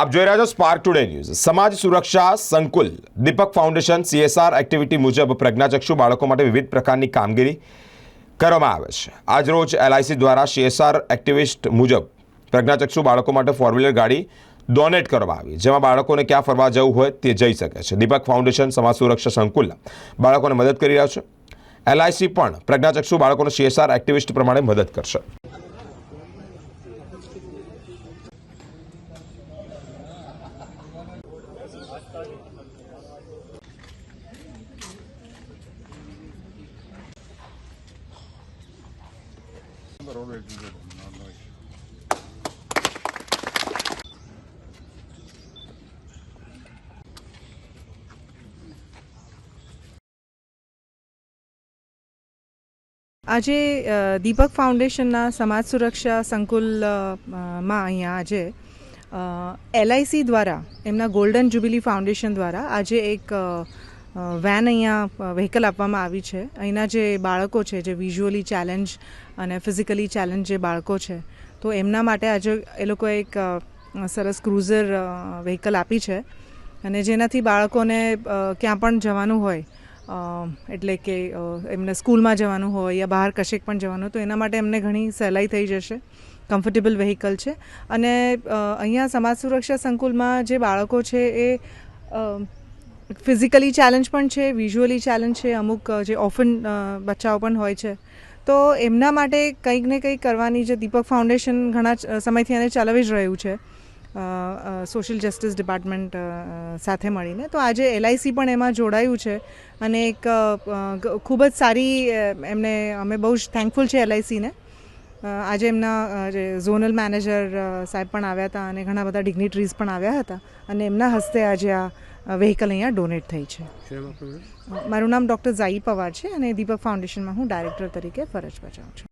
આપ જોઈ રહ્યા છો સ્પાર્ક ટુડે ન્યૂઝ સમાજ સુરક્ષા સંકુલ, દીપક ફાઉન્ડેશન સીએસઆર એક્ટિવિટી મુજબ પ્રજ્ઞાચક્ષુ બાળકો માટે વિવિધ પ્રકારની કામગીરી કરવામાં આવે છે. આજરોજ એલઆઈસી દ્વારા સીએસઆર એક્ટિવિસ્ટ મુજબ પ્રજ્ઞાચક્ષુ બાળકો માટે ફોર વ્હીલર ગાડી ડોનેટ કરવામાં આવી. જેમાં બાળકોને ક્યાં ફરવા જવું હોય તે જઈ શકે છે. દીપક ફાઉન્ડેશન, સમાજ સુરક્ષા સંકુલ બાળકોને મદદ કરી રહ્યા છે. એલઆઈસી પણ પ્રજ્ઞાચક્ષુ બાળકોને સીએસઆર એક્ટિવિસ્ટ પ્રમાણે મદદ કરશે. આજે દીપક ફાઉન્ડેશનના સમાજ સુરક્ષા સંકુલમાં અહીંયા આજે એલઆઈસી દ્વારા, એમના ગોલ્ડન જ્યુબિલી ફાઉન્ડેશન દ્વારા આજે એક વેન અહીંયા વ્હીકલ આપવામાં આવી છે. અહીંના જે બાળકો છે, જે વિઝ્યુઅલી ચેલેન્જ અને ફિઝિકલી ચેલેન્જ જે બાળકો છે, તો એમના માટે આજે એ લોકો એક સરસ ક્રુઝર વ્હીકલ આપી છે. અને જેનાથી બાળકોને ક્યાં પણ જવાનું હોય એટલે કે એમને સ્કૂલમાં જવાનું હોય યા બહાર કશેક પણ જવાનું તો એના માટે એમને ઘણી સહેલાઈ થઈ જશે. કમ્ફર્ટેબલ વ્હીકલ છે. અને અહીંયા સમાજ સુરક્ષા સંકુલમાં જે બાળકો છે એ ફિઝિકલી ચેલેન્જ પણ છે વિઝ્યુઅલી ચેલેન્જ છે, અમુક જે ઓફન બચ્ચાઓ પણ હોય છે. તો એમના માટે કંઈક ને કંઈક કરવાની જે દીપક ફાઉન્ડેશન ઘણા સમયથી એને ચલાવી જ રહ્યું છે. સોશિયલ જસ્ટિસ ડિપાર્ટમેન્ટ સાથે મળીને. તો આજે એલઆઈસી પણ એમાં જોડાયું છે અને એક ખૂબ જ સારી એમને અમે બહુ જ થેન્કફુલ છે એલઆઈસીને આજે એમના જે ઝોનલ મેનેજર સાહેબ પણ આવ્યા હતા અને ઘણા બધા ડિગ્નિટરીઝ પણ આવ્યા હતા અને એમના હસ્તે આજે આ વેહિકલ અહીંયા ડોનેટ થઈ છે. મારું નામ ડૉક્ટર ઝાઈ પવાર છે અને દીપક ફાઉન્ડેશનમાં હું ડાયરેક્ટર તરીકે ફરજ બજાવું છું.